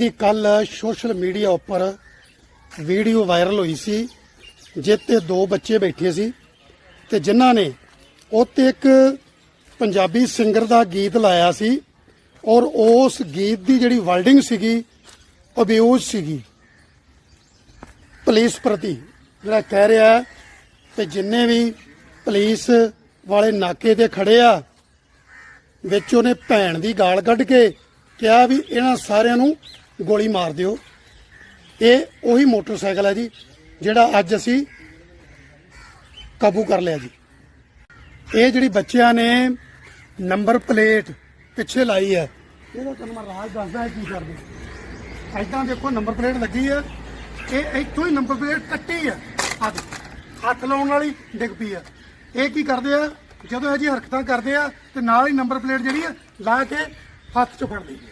ਇਹਦੀ ਕੱਲ social media ਉੱਪਰ ਵੀਡੀਓ ਵਾਇਰਲ ਹੋਈ ਸੀ ਜਿੱਤੇ ਦੋ ਬੱਚੇ ਬੈਠੇ ਸੀ ਤੇ ਜਿਨ੍ਹਾਂ ਨੇ ਉੱਤੇ ਇੱਕ ਪੰਜਾਬੀ ਸਿੰਗਰ ਦਾ ਗੀਤ ਲਾਇਆ ਸੀ ਔਰ ਉਸ ਗੀਤ ਦੀ ਜਿਹੜੀ ਵਰਡਿੰਗ ਸੀਗੀ ਅਬਿਊਜ਼ ਸੀਗੀ। ਪੁਲਿਸ ਪ੍ਰਤੀ ਜਿਹੜਾ ਕਹਿ ਰਿਹਾ ਹੈ ਜਿੰਨੇ ਵੀ ਪੁਲਿਸ ਵਾਲੇ ਨਾਕੇ ਤੇ ਖੜੇ ਆ, ਵਿੱਚ ਉਹਨੇ ਭੈਣ ਦੀ ਗਾਲ ਕੱਢ ਕੇ ਕਿਹਾ ਵੀ ਇਹਨਾਂ ਸਾਰਿਆਂ ਨੂੰ ਗੋਲੀ ਮਾਰ ਦਿਓ। ਇਹ ਉਹੀ ਮੋਟਰਸਾਈਕਲ ਹੈ ਜੀ, ਜਿਹੜਾ ਅੱਜ ਅਸੀਂ ਕਾਬੂ ਕਰ ਲਿਆ ਜੀ। ਇਹ ਜਿਹੜੀ ਬੱਚਿਆਂ ਨੇ ਨੰਬਰ ਪਲੇਟ ਪਿੱਛੇ ਲਾਈ ਹੈ। ਇਹਦਾ ਤੁਹਾਨੂੰ ਮੈਂ ਰਾਜ ਦੱਸਦਾ ਹੈ ਕੀ ਕਰਦੇ। ਐਦਾਂ ਦੇਖੋ, ਨੰਬਰ ਪਲੇਟ ਲੱਗੀ ਹੈ। ਇਹ ਇੱਥੋਂ ਹੀ ਨੰਬਰ ਪਲੇਟ ਕੱਟੀ ਹੈ। ਆਹ ਹੱਥ ਲਾਉਣ ਵਾਲੀ ਡਿੱਗ ਪਈ ਹੈ। ਇਹ ਕੀ ਕਰਦੇ ਆ, ਜਦੋਂ ਇਹ ਜੀ ਹਰਕਤਾਂ ਕਰਦੇ ਆ, ਤੇ ਨਾਲ ਹੀ ਨੰਬਰ ਪਲੇਟ ਜਿਹੜੀ ਆ ਲਾ ਕੇ ਹੱਥ 'ਚ ਫੜ ਲਈਦੀ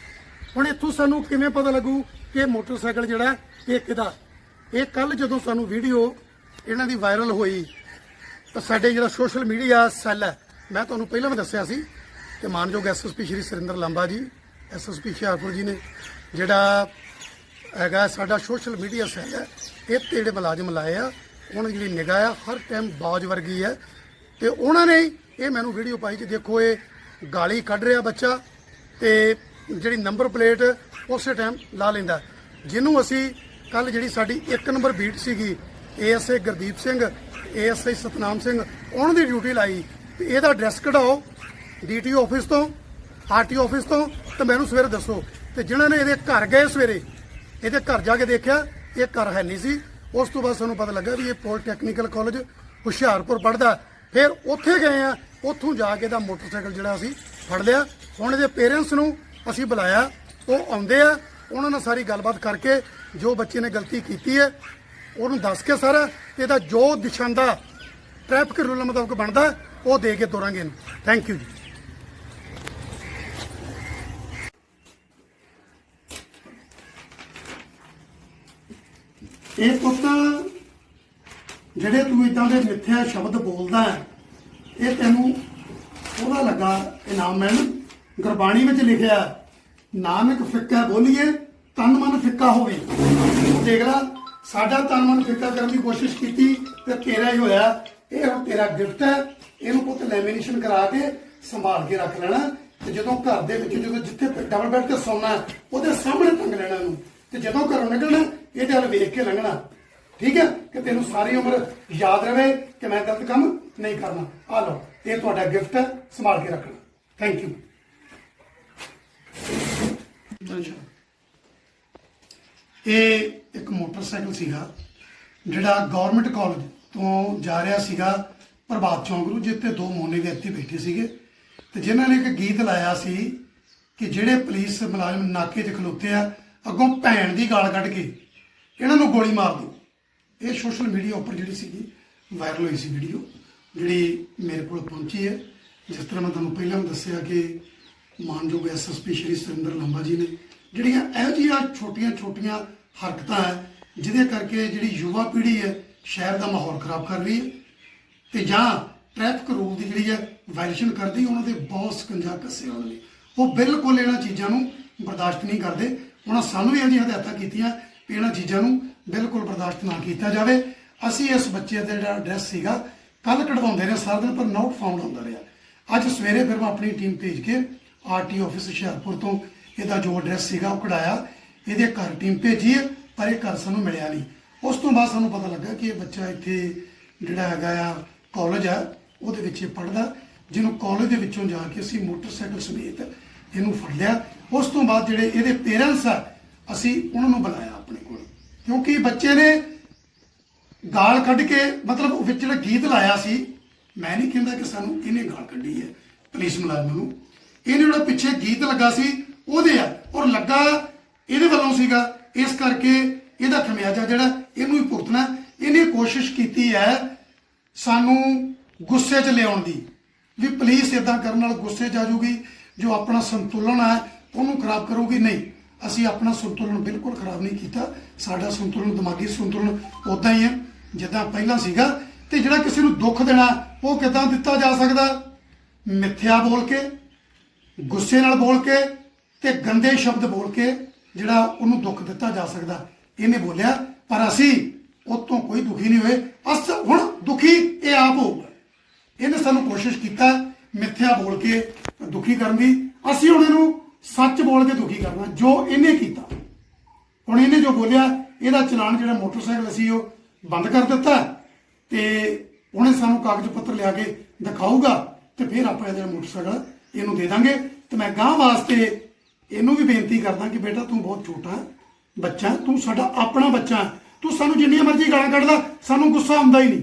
ਹੁਣ ਇੱਥੋਂ ਸਾਨੂੰ ਕਿਵੇਂ ਪਤਾ ਲੱਗੂ ਕਿ ਮੋਟਰਸਾਈਕਲ ਜਿਹੜਾ ਇਹ ਕਿਹਦਾ? ਇਹ ਕੱਲ ਜਦੋਂ ਸਾਨੂੰ ਵੀਡੀਓ ਇਹਨਾਂ ਦੀ ਵਾਇਰਲ ਹੋਈ, ਤਾਂ ਸਾਡੇ ਜਿਹੜਾ ਸੋਸ਼ਲ ਮੀਡੀਆ ਸੈੱਲ ਹੈ, ਮੈਂ ਤੁਹਾਨੂੰ ਪਹਿਲਾਂ ਵੀ ਦੱਸਿਆ ਸੀ ਕਿ ਮਾਨਯੋਗ ਐਸਐਸਪੀ ਸ਼੍ਰੀ ਸੁਰਿੰਦਰ ਲਾਂਬਾ ਜੀ ਐਸਐਸਪੀ ਹੁਸ਼ਿਆਰਪੁਰ ਜੀ ਨੇ ਜਿਹੜਾ ਹੈਗਾ ਸਾਡਾ ਸੋਸ਼ਲ ਮੀਡੀਆ ਸੈੱਲ ਹੈ, ਇਹ ਤੇ ਜਿਹੜੇ ਮੁਲਾਜ਼ਮ ਲਾਏ ਆ। ਉਹਨਾਂ ਦੀ ਜਿਹੜੀ ਨਿਗਾਹ ਆ, ਹਰ ਟਾਈਮ ਬਾਜ ਵਰਗੀ ਹੈ। ਤੇ ਉਹਨਾਂ ਨੇ ਇਹ ਮੈਨੂੰ ਵੀਡੀਓ ਪਾਈ ਕਿ ਦੇਖੋ ਇਹ ਗਾਲੀ ਕੱਢ ਰਿਹਾ ਬੱਚਾ ਤੇ ਜਿਹੜੀ ਨੰਬਰ ਪਲੇਟ ਉਸੇ ਟਾਈਮ ਲਾ ਲੈਂਦਾ। ਜਿਹਨੂੰ ਅਸੀਂ ਕੱਲ ਜਿਹੜੀ ਸਾਡੀ ਇੱਕ ਨੰਬਰ ਬੀਟ ਸੀਗੀ ਏਐਸਏ ਗੁਰਦੀਪ ਸਿੰਘ ਏਐਸਆਈ ਸਤਨਾਮ ਸਿੰਘ, ਉਹਨਾਂ ਦੀ ਡਿਊਟੀ ਲਾਈ। ਤੇ ਇਹਦਾ ਐਡਰੈਸ ਕਢਾਓ ਡੀਟੀਓ ਆਫਿਸ ਤੋਂ ਆਰਟੀਓ ਆਫਿਸ ਤੋਂ, ਤੇ ਮੈਨੂੰ ਸਵੇਰੇ ਦੱਸੋ। ਤੇ ਜਿਨ੍ਹਾਂ ਨੇ ਇਹਦੇ ਘਰ ਗਏ ਸਵੇਰੇ, ਇਹਦੇ ਘਰ ਜਾ ਕੇ ਦੇਖਿਆ, ਇਹ ਘਰ ਹੈ ਨਹੀਂ ਸੀ। ਉਸ ਤੋਂ ਬਾਅਦ ਸਾਨੂੰ ਪਤਾ ਲੱਗਾ ਵੀ ਇਹ ਪੋਲੀਟੈਕਨੀਕਲ ਕਾਲਜ ਹੁਸ਼ਿਆਰਪੁਰ ਪੜਦਾ ਫਿਰ ਉੱਥੇ ਗਏ ਆ, ਉੱਥੋਂ ਜਾ ਕੇ ਦਾ ਮੋਟਰਸਾਈਕਲ ਜਿਹੜਾ ਅਸੀਂ ਫੜ ਲਿਆ। ਹੁਣ ਇਹਦੇ ਪੇਰੈਂਟਸ ਨੂੰ ਅਸੀਂ ਬੁਲਾਇਆ, ਉਹ ਆਉਂਦੇ ਆ, ਉਹਨਾਂ ਨਾਲ ਸਾਰੀ ਗੱਲਬਾਤ ਕਰਕੇ ਜੋ ਬੱਚੇ ਨੇ ਗਲਤੀ ਕੀਤੀ ਹੈ, ਉਹਨੂੰ ਦੱਸ ਕੇ ਸਾਰਾ ਤੇ ਇਹਦਾ ਜੋ ਦਿਸ਼ਾ ਦਾ ਟ੍ਰੈਫਿਕ ਰੂਲ ਮੁਤਾਬਕ ਬਣਦਾ, ਉਹ ਦੇ ਕੇ ਤੋਰਾਂਗੇ ਇਹਨੂੰ। ਥੈਂਕ ਯੂ ਜੀ। ਇਹ ਪੁੱਤ ਜਿਹੜੇ ਤੂੰ ਇਦਾਂ ਦੇ ਮਿੱਥਿਆ ਸ਼ਬਦ ਬੋਲਦਾ ਹੈ, ਇਹ ਤੈਨੂੰ ਉਹਦਾ ਲੱਗਾ ਇਨਾਮ ਮਿਲਣ ਗੁਰਬਾਣੀ ਵਿੱਚ ਲਿਖਿਆ ਨਾਨਕ ਫਿੱਕਾ ਬੋਲੀਏ, ਤਨ ਮਨ ਫਿੱਕਾ ਹੋਵੇ। ਦੇਖ ਲਾ, ਸਾਡਾ ਤਨ ਮਨ ਫਿੱਕਾ ਕਰਨ ਦੀ ਕੋਸ਼ਿਸ਼ ਕੀਤੀ ਤੇ ਤੇਰਾ ਹੀ ਹੋਇਆ। ਇਹ ਹੁਣ ਤੇਰਾ ਗਿਫਟ ਹੈ, ਇਹਨੂੰ ਪੁੱਤ ਲੈਮੀਨੇਸ਼ਨ ਕਰਾ ਕੇ ਸੰਭਾਲ ਕੇ ਰੱਖ ਲੈਣਾ। ਤੇ ਜਦੋਂ ਘਰ ਦੇ ਵਿੱਚ ਜਦੋਂ ਜਿੱਥੇ ਡਬਲ ਬੈੱਡ ਤੇ ਸੌਣਾ, ਉਹਦੇ ਸਾਹਮਣੇ ਟੰਗ ਲੈਣਾ ਇਹਨੂੰ। ਤੇ ਜਦੋਂ ਘਰੋਂ ਨਿਕਲਣਾ ਇਹਦੇ ਵੱਲ ਵੇਖ ਕੇ ਲੰਘਣਾ। ਠੀਕ ਹੈ? ਕਿ ਤੈਨੂੰ ਸਾਰੀ ਉਮਰ ਯਾਦ ਰਵੇ ਕਿ ਮੈਂ ਗਲਤ ਕੰਮ ਨਹੀਂ ਕਰਨਾ। ਆ ਲਓ, ਇਹ ਤੁਹਾਡਾ ਗਿਫਟ ਹੈ, ਸੰਭਾਲ ਕੇ ਰੱਖਣਾ। ਥੈਂਕ ਯੂ ਇਹ ਇੱਕ ਮੋਟਰਸਾਈਕਲ ਸੀਗਾ, ਜਿਹੜਾ ਗਵਰਨਮੈਂਟ ਕਾਲਜ ਤੋਂ ਜਾ ਰਿਹਾ ਸੀਗਾ ਪ੍ਰਭਾਤ ਚੌਂਕ ਨੂੰ, ਜਿੱਥੇ ਦੋ ਮੋਨੇ ਵਿਅਕਤੀ ਬੈਠੇ ਸੀਗੇ। ਤੇ ਜਿਨ੍ਹਾਂ ਨੇ ਇੱਕ ਗੀਤ ਲਾਇਆ ਸੀ ਕਿ ਜਿਹੜੇ ਪੁਲਿਸ ਮੁਲਾਜ਼ਮ ਨਾਕੇ 'ਚ ਖਲੋਤੇ ਆ, ਅੱਗੋਂ ਭੈਣ ਦੀ ਗਾਲ ਕੱਢ ਕੇ ਇਹਨਾਂ ਨੂੰ ਗੋਲੀ ਮਾਰ ਦਿਓ ਇਹ ਸੋਸ਼ਲ ਮੀਡੀਆ ਉੱਪਰ ਜਿਹੜੀ ਸੀਗੀ ਵਾਇਰਲ ਹੋਈ ਸੀ ਵੀਡੀਓ ਜਿਹੜੀ ਮੇਰੇ ਕੋਲ ਪਹੁੰਚੀ ਹੈ। ਜਿਸ ਤਰ੍ਹਾਂ ਮੈਂ ਤੁਹਾਨੂੰ ਪਹਿਲਾਂ ਵੀ ਦੱਸਿਆ ਕਿ ਮਾਨਯੋਗ ਐਸਐਸਪੀ ਸ਼੍ਰੀ ਸੁਰਿੰਦਰ ਲੰਬਾ ਜੀ ਨੇ, ਜਿਹੜੀਆਂ ਇਹੋ ਜਿਹੀਆਂ ਛੋਟੀਆਂ-ਛੋਟੀਆਂ ਹਰਕਤਾਂ ਹੈ, ਜਿਹਦੇ ਕਰਕੇ ਜਿਹੜੀ ਯੁਵਾ ਪੀੜ੍ਹੀ ਹੈ, ਸ਼ਹਿਰ ਦਾ ਮਾਹੌਲ ਖਰਾਬ ਕਰ ਰਹੀ ਹੈ ਤੇ ਜਾਂ ਟ੍ਰੈਫਿਕ ਰੂਲ ਦੀ ਜਿਹੜੀ ਹੈ ਵਾਇਲੇਸ਼ਨ ਕਰਦੀ, ਉਹਨਾਂ ਦੇ ਬਹੁਤ ਸਕੰਜਾ ਕੱਸੇ ਉਹਨਾਂ ਲਈ ਉਹ ਬਿਲਕੁਲ ਇਹਨਾਂ ਚੀਜ਼ਾਂ ਨੂੰ ਬਰਦਾਸ਼ਤ ਨਹੀਂ ਕਰਦੇ। ਉਹਨਾਂ ਸਾਨੂੰ ਵੀ ਇਹਦੀਆਂ ਹਦਾਇਤਾਂ ਕੀਤੀਆਂ ਵੀ ਇਹਨਾਂ ਚੀਜ਼ਾਂ ਨੂੰ ਬਿਲਕੁਲ ਬਰਦਾਸ਼ਤ ਨਾ ਕੀਤਾ ਜਾਵੇ। ਅਸੀਂ ਇਸ ਬੱਚੇ ਦਾ ਜਿਹੜਾ ਐਡਰੈਸ ਸੀਗਾ ਕੱਲ ਕਢਵਾਉਂਦੇ ਰਹੇ, ਸਾਰਾ ਦਿਨ ਪਰ ਨੋਟ ਫਾਊਂਡ ਹੁੰਦਾ ਰਿਹਾ। ਅੱਜ ਸਵੇਰੇ ਫਿਰ ਮੈਂ ਆਪਣੀ ਟੀਮ ਭੇਜ ਕੇ ਆਰਟੀ ਆਫਿਸ ਹੁਸ਼ਿਆਰਪੁਰ ਤੋਂ ਇਹਦਾ ਜੋ ਐਡਰੈਸ ਸੀਗਾ ਉਹ ਕਢਾਇਆ, ਇਹਦੇ ਘਰ ਟੀਮ ਭੇਜੀ ਹੈ, ਪਰ ਇਹ ਘਰ ਸਾਨੂੰ ਮਿਲਿਆ ਨਹੀਂ। ਉਸ ਤੋਂ ਬਾਅਦ ਸਾਨੂੰ ਪਤਾ ਲੱਗਾ ਕਿ ਇਹ ਬੱਚਾ ਇੱਥੇ ਜਿਹੜਾ ਹੈਗਾ ਆ ਕਾਲਜ ਆ, ਉਹਦੇ ਵਿੱਚ ਇਹ ਪੜਦਾ ਜਿਹਨੂੰ ਕਾਲਜ ਦੇ ਵਿੱਚੋਂ ਜਾ ਕੇ ਅਸੀਂ ਮੋਟਰਸਾਈਕਲ ਸਮੇਤ ਇਹਨੂੰ ਫੜ ਲਿਆ। ਉਸ ਤੋਂ ਬਾਅਦ ਜਿਹੜੇ ਇਹਦੇ ਪੇਰੈਂਟਸ ਆ, ਅਸੀਂ ਉਹਨਾਂ ਨੂੰ ਬੁਲਾਇਆ ਆਪਣੇ ਕੋਲ। ਕਿਉਂਕਿ ਬੱਚੇ ਨੇ ਗਾਲ ਕੱਢ ਕੇ, ਮਤਲਬ ਉਹ ਵਿੱਚ ਜਿਹੜਾ ਗੀਤ ਲਾਇਆ ਸੀ, ਮੈਂ ਨਹੀਂ ਕਹਿੰਦਾ ਕਿ ਸਾਨੂੰ ਇਹਨੇ ਗਾਲ ਕੱਢੀ ਹੈ, ਪੁਲਿਸ ਮੁਲਾਜ਼ਮ ਨੂੰ। ਇਹਨੇ ਜਿਹੜਾ ਪਿੱਛੇ ਗੀਤ ਲੱਗਾ ਸੀ, ਉਹਦੇ ਆ। ਔਰ ਲੱਗਾ ਇਹਦੇ ਵੱਲੋਂ ਸੀਗਾ। ਇਸ ਕਰਕੇ ਇਹਦਾ ਖਮਿਆਜਾ ਜਿਹੜਾ, ਇਹਨੂੰ ਹੀ ਭੁਗਤਣਾ। ਇਹਨੇ ਕੋਸ਼ਿਸ਼ ਕੀਤੀ ਹੈ ਸਾਨੂੰ ਗੁੱਸੇ 'ਚ ਲਿਆਉਣ ਦੀ। ਵੀ ਪੁਲਿਸ ਇਦਾਂ ਕਰਨ ਨਾਲ ਗੁੱਸੇ 'ਚ ਆ ਜਾਊਗੀ, ਜੋ ਆਪਣਾ ਸੰਤੁਲਨ ਹੈ, ਉਹਨੂੰ ਖਰਾਬ ਕਰੂਗੀ। ਨਹੀਂ, ਅਸੀਂ ਆਪਣਾ ਸੰਤੁਲਨ ਬਿਲਕੁਲ ਖਰਾਬ ਨਹੀਂ ਕੀਤਾ। ਸਾਡਾ ਸੰਤੁਲਨ, ਦਿਮਾਗੀ ਸੰਤੁਲਨ ਉਦਾਂ ਹੀ ਹੈ, ਜਿੱਦਾਂ ਪਹਿਲਾਂ ਸੀਗਾ। ਤੇ ਜਿਹੜਾ ਕਿਸੇ ਨੂੰ ਦੁੱਖ ਦੇਣਾ, ਉਹ ਕਿਦਾਂ ਦਿੱਤਾ ਜਾ ਸਕਦਾ? ਮਿੱਥਿਆ ਬੋਲ ਕੇ। ਗੁੱਸੇ ਨਾਲ ਬੋਲ ਕੇ ਤੇ ਗੰਦੇ ਸ਼ਬਦ ਬੋਲ ਕੇ ਜਿਹੜਾ ਉਹਨੂੰ ਦੁੱਖ ਦਿੱਤਾ ਜਾ ਸਕਦਾ, ਇਹਨੇ ਬੋਲਿਆ, ਪਰ ਅਸੀਂ ਉਹ ਤੋਂ ਕੋਈ ਦੁਖੀ ਨਹੀਂ ਹੋਏ। ਅਸ ਹੁਣ ਦੁਖੀ ਇਹ ਆਪ ਹੋਊਗਾ ਇਹਨੇ ਸਾਨੂੰ ਕੋਸ਼ਿਸ਼ ਕੀਤਾ ਮਿੱਥਿਆ ਬੋਲ ਕੇ ਦੁਖੀ ਕਰਨ ਦੀ। ਅਸੀਂ ਹੁਣ ਇਹਨੂੰ ਸੱਚ ਬੋਲ ਕੇ ਦੁਖੀ ਕਰਨਾ, ਜੋ ਇਹਨੇ ਕੀਤਾ। ਹੁਣ ਇਹਨੇ ਜੋ ਬੋਲਿਆ, ਇਹਦਾ ਚਲਾਨ ਜਿਹੜਾ ਮੋਟਰਸਾਈਕਲ ਅਸੀਂ ਉਹ ਬੰਦ ਕਰ ਦਿੱਤਾ ਤੇ ਉਹਨੇ ਸਾਨੂੰ ਕਾਗਜ਼ ਪੱਤਰ ਲਿਆ ਕੇ ਦਿਖਾਊਗਾ ਤੇ ਫਿਰ ਆਪਾਂ ਇਹ ਜਿਹੜਾ ਮੋਟਰਸਾਈਕਲ ਇਹਨੂੰ ਦੇ ਦਾਂਗੇ ਤੇ ਮੈਂ ਗਾਂ ਵਾਸਤੇ ਇਹਨੂੰ ਵੀ ਬੇਨਤੀ ਕਰਦਾ ਕਿ ਬੇਟਾ ਤੂੰ ਬਹੁਤ ਛੋਟਾ ਬੱਚਾ ਤੂੰ ਸਾਡਾ ਆਪਣਾ ਬੱਚਾ ਤੂੰ ਸਾਨੂੰ ਜਿੰਨੀਆਂ ਮਰਜ਼ੀ ਗਾਲਾਂ ਕੱਢਦਾ ਸਾਨੂੰ ਗੁੱਸਾ ਆਉਂਦਾ ਹੀ ਨਹੀਂ।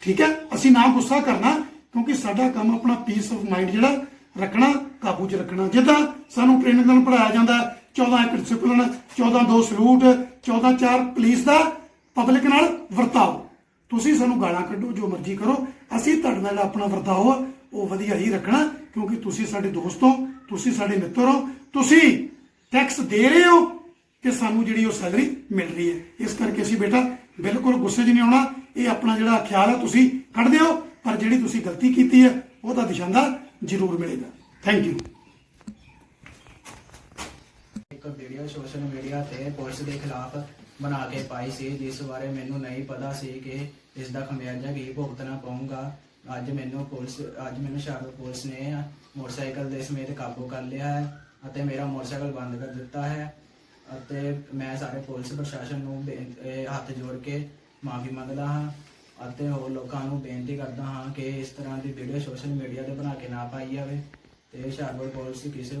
ਠੀਕ ਹੈ? ਅਸੀਂ ਨਾ ਗੁੱਸਾ ਕਰਨਾ ਕਿਉਂਕਿ ਸਾਡਾ ਕੰਮ ਆਪਣਾ ਪੀਸ ਆਫ ਮਾਈਂਡ ਜਿਹੜਾ ਰੱਖਣਾ ਕਾਬੂ 'ਚ ਰੱਖਣਾ। ਜਿੱਦਾਂ ਸਾਨੂੰ ਟ੍ਰੇਨਿੰਗ ਨਾਲ ਪੜਾਇਆ ਜਾਂਦਾ ਹੈ, 14 ਇੱਕ ਡਿਸਪਲਿਨ 14 ਦੋ ਸਲੂਟ 14 ਚਾਰ ਪੁਲਿਸ ਦਾ ਪਬਲਿਕ ਨਾਲ ਵਰਤਾਓ। ਤੁਸੀਂ ਸਾਨੂੰ ਗਾਲਾਂ ਕੱਢੋ ਜੋ ਮਰਜ਼ੀ ਕਰੋ। ਅਸੀਂ ਤੁਹਾਡੇ ਨਾਲ ਆਪਣਾ ਵਰਤਾਓ ਉਹ ਵਧੀਆ ਹੀ ਰੱਖਣਾ, ਕਿਉਂਕਿ ਤੁਸੀਂ ਸਾਡੇ ਦੋਸਤ ਹੋ, ਤੁਸੀਂ ਸਾਡੇ ਮਿੱਤਰ ਹੋ, ਤੁਸੀਂ ਟੈਕਸ ਦੇ ਰਹੇ ਹੋ ਕਿ ਸਾਨੂੰ ਜਿਹੜੀ ਉਹ ਸੈਲਰੀ ਮਿਲ ਰਹੀ ਹੈ। ਇਸ ਕਰਕੇ ਅਸੀਂ ਬੇਟਾ ਬਿਲਕੁਲ ਗੁੱਸੇ 'ਚ ਨਹੀਂ ਆਉਣਾ ਇਹ ਆਪਣਾ ਜਿਹੜਾ ਖਿਆਲ ਹੈ ਤੁਸੀਂ ਕੱਢ ਦਿਓ ਪਰ ਜਿਹੜੀ ਤੁਸੀਂ ਗਲਤੀ ਕੀਤੀ ਹੈ, ਉਹਦਾ ਦਿਸ਼ਾਂਦਾ ਜ਼ਰੂਰ ਮਿਲੇਗਾ। ਥੈਂਕ ਯੂ ਇੱਕ ਵੀਡੀਓ ਸੋਸ਼ਲ ਮੀਡੀਆ ਤੇ ਪੁਲਿਸ ਦੇ ਖਿਲਾਫ ਬਣਾ ਕੇ ਪਾਈ ਸੀ, ਜਿਸ ਬਾਰੇ ਮੈਨੂੰ ਨਹੀਂ ਪਤਾ ਸੀ ਕਿ ਇਸ ਦਾ ਖਮਿਆਜਾ ਕੀ ਭੁਗਤਣਾ ਪਊਗਾ। ਅੱਜ ਮੈਨੂੰ ਪੁਲਿਸ, ਅੱਜ ਮੈਨੂੰ ਸ਼ਾਹਰੁਖ ਪੁਲਿਸ ਨੇ ਮੋਟਰਸਾਈਕਲ ਦੇ ਸਮੇਤ ਕਾਬੂ ਕਰ ਲਿਆ ਹੈ ਅਤੇ ਮੇਰਾ ਮੋਟਰਸਾਈਕਲ ਬੰਦ ਕਰ ਦਿੱਤਾ ਹੈ ਅਤੇ ਮੈਂ ਸਾਰੇ ਪੁਲਿਸ ਪ੍ਰਸ਼ਾਸਨ ਨੂੰ ਬੇਨ- ਇਹ ਹੱਥ ਜੋੜ ਕੇ ਮਾਫੀ ਮੰਗਦਾ ਹਾਂ ਅਤੇ ਹੋਰ ਲੋਕਾਂ ਨੂੰ ਬੇਨਤੀ ਕਰਦਾ ਹਾਂ ਕਿ ਇਸ ਤਰ੍ਹਾਂ ਦੀ ਵੀਡੀਓ ਸੋਸ਼ਲ ਮੀਡੀਆ ਤੇ ਬਣਾ ਕੇ ਨਾ ਪਾਈ ਜਾਵੇ ਤੇ ਹੁਸ਼ਿਆਰਪੁਰ ਪੁਲਿਸ ਕਿਸੇ